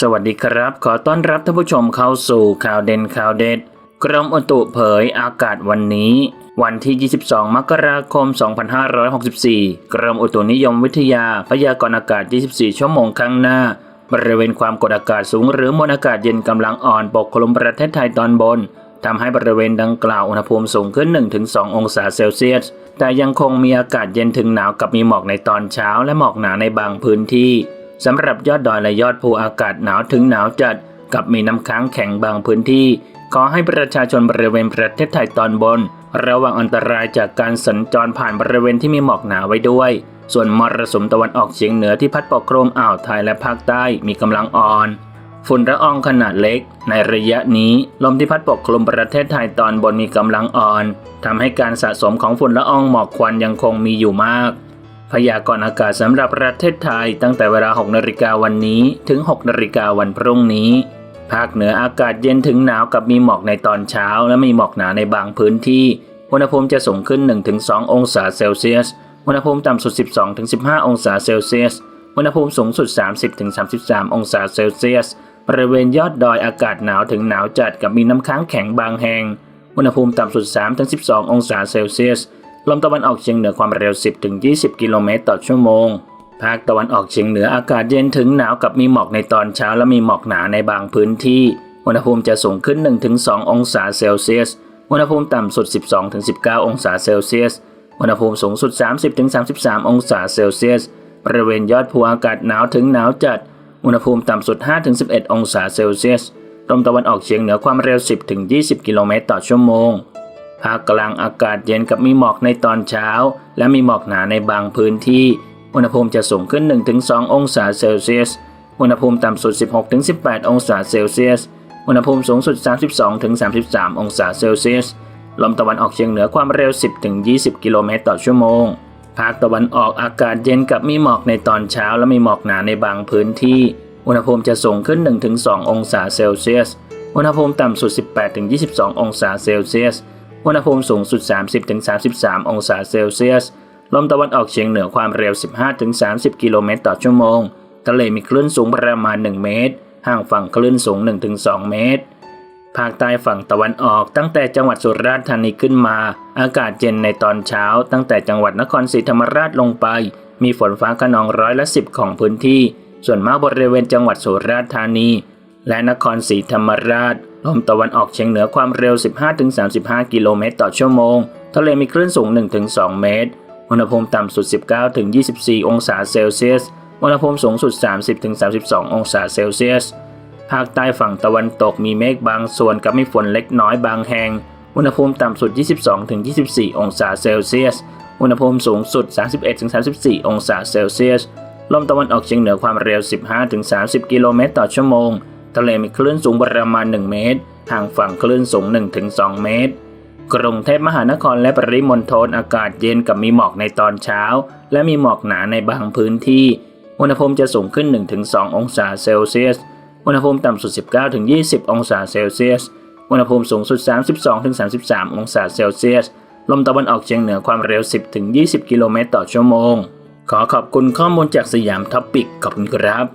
สวัสดีครับ ขอต้อนรับท่านผู้ชมเข้าสู่ข่าวเด่นข่าวเด็ด กรมอุตุเผยอากาศวันนี้ วันที่ 22 มกราคม 2564 กรมอุตุนิยมวิทยาพยากรณ์อากาศ 24 ชั่วโมงข้างหน้า บริเวณความกดอากาศสูงหรือมวลอากาศเย็นกำลังอ่อนปกคลุมประเทศไทยตอนบนทำให้บริเวณดังกล่าวอุณหภูมิสูงขึ้น 1-2 องศาเซลเซียส แต่ยังคงมีอากาศเย็นถึงหนาวกับมีหมอกในตอนเช้าและหมอกหนาในบางพื้นที่ สำหรับยอดดอยและยอดภูอากาศหนาวถึงหนาวจัด กับมีน้ำค้างแข็งบางพื้นที่ ขอให้ประชาชนบริเวณประเทศไทยตอนบน ระวังอันตรายจากการสัญจรผ่านบริเวณที่มีหมอกหนาไว้ด้วย ส่วนมรสุมตะวันออกเฉียงเหนือที่พัดปกคลุมอ่าวไทยและภาคใต้มีกำลังอ่อนฝุ่นละอองขนาดเล็ก ในระยะนี้ลมที่พัดปกคลุมประเทศไทยตอนบนมีกำลังอ่อนทำให้การสะสมของฝุ่นละอองหมอกควันยังคงมีอยู่มาก พยากรณ์อากาศสำหรับประเทศไทยตั้งแต่เวลา 6นาฬิกาวันนี้ถึง 6นาฬิกาวันพรุ่งนี้ ภาคเหนืออากาศเย็นถึงหนาวกับมีหมอกในตอนเช้า และมีหมอกหนาในบางพื้นที่ อุณหภูมิจะสูงขึ้น 1-2 องศาเซลเซียส อุณหภูมิต่ำสุด 12-15 องศาเซลเซียส อุณหภูมิสูงสุด 30-33 องศาเซลเซียส บริเวณยอดดอยอากาศหนาวถึงหนาวจัดกับมีน้ำค้างแข็งบางแห่ง อุณหภูมิต่ำสุด 3-12 องศาเซลเซียส ลมตะวันออกเฉียงเหนือความเร็ว 10-20 กิโลเมตรต่อชั่วโมง ภาคตะวันออกเฉียงเหนืออากาศเย็นถึงหนาวกับมีหมอกในตอนเช้าและมีหมอกหนาในบางพื้นที่ อุณหภูมิจะสูงขึ้น 1-2 องศาเซลเซียส อุณหภูมิต่ำสุด 12-19 องศาเซลเซียส อุณหภูมิสูงสุด 30-33 องศาเซลเซียส บริเวณยอดภูอากาศหนาวถึงหนาวจัด อุณหภูมิต่ำสุด 5-11 องศาเซลเซียส ลมตะวันออกเฉียงเหนือความเร็ว 10-20 กิโลเมตรต่อชั่วโมง ภาคกลางอากาศเย็นกับมีหมอกในตอนเช้า และมีหมอกหนาในบางพื้นที่ อุณหภูมิจะสูงขึ้น 1-2 องศาเซลเซียส อุณหภูมิต่ำสุด 16-18 องศาเซลเซียส อุณหภูมิสูงสุด 32-33 องศาเซลเซียส ลมตะวันออกเฉียงเหนือความเร็ว 10-20 กิโลเมตรต่อชั่วโมง ภาคตะวันออกอากาศเย็นกับมีหมอกในตอนเช้า และมีหมอกหนาในบางพื้นที่ อุณหภูมิจะสูงขึ้น 1-2 องศาเซลเซียส อุณหภูมิต่ำสุด 18-22 องศาเซลเซียส อุณหภูมิสูงสุด 30-33 องศาเซลเซียส ลมตะวันออกเฉียงเหนือความเร็ว 15-30 กิโลเมตรต่อชั่วโมง ทะเลมีคลื่นสูงประมาณ 1 เมตร ห่างฝั่งคลื่นสูง 1-2 เมตร ภาคใต้ฝั่งตะวันออกตั้งแต่จังหวัดสุราษฎร์ธานีขึ้นมา อากาศเย็นในตอนเช้า ตั้งแต่จังหวัดนครศรีธรรมราชลงไป มีฝนฟ้าขนองร้อยละสิบของพื้นที่ ส่วนมากบริเวณจังหวัดสุราษฎร์ธานี และนครศรีธรรมราช ลมตะวันออกเฉียงเหนือความเร็ว 15-35 กิโลเมตรต่อชั่วโมง ทะเลมีคลื่นสูง 1-2 เมตร อุณหภูมิต่ำสุด 19-24 องศาเซลเซียส อุณหภูมิสูงสุด 30-32 องศาเซลเซียส ภาคใต้ฝั่งตะวันตกมีเมฆบางส่วนกับมีฝนเล็กน้อยบางแห่ง อุณหภูมิต่ำสุด 22-24 องศาเซลเซียส อุณหภูมิสูงสุด 31-34 องศาเซลเซียส ลมตะวันออกเฉียงเหนือความเร็ว 15-30 กิโลเมตรต่อชั่วโมง ทะเลมีคลื่นสูงประมาณ 1 เมตรห่างฝั่งคลื่นสูง 1-2 เมตร กรุงเทพมหานครและปริมณฑลอากาศเย็นกับมีหมอกในตอนเช้า และมีหมอกหนาในบางพื้นที่ อุณหภูมิจะสูงขึ้น 1-2 องศาเซลเซียส อุณหภูมิต่ำสุด 19-20 องศาเซลเซียส อุณหภูมิสูงสุด 32-33 องศาเซลเซียส ลมตะวันออกเฉียงเหนือความเร็ว 10-20 กิโลเมตรต่อชั่วโมง ขอขอบคุณข้อมูลจากสยามท็อปปิกขอบคุณครับ